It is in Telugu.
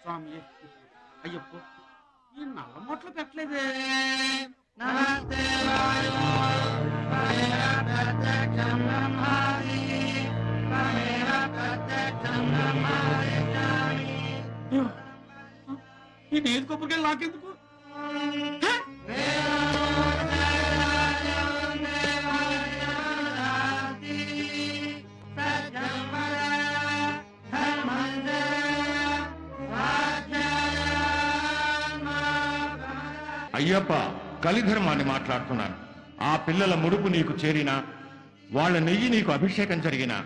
స్వామి. అయ్యప్ప ఈ నల్ల మొట్లు పెట్టలేదే. ఈ నేతి కొబ్బరికాయలు నాకెందుకు? అయ్యప్ప కలిధర్మాన్ని మాట్లాడుతున్నాను ఆ పిల్లల ముడుపు నీకు చేరినా వాళ్ళ నెయ్యి నీకు అభిషేకం జరిగినా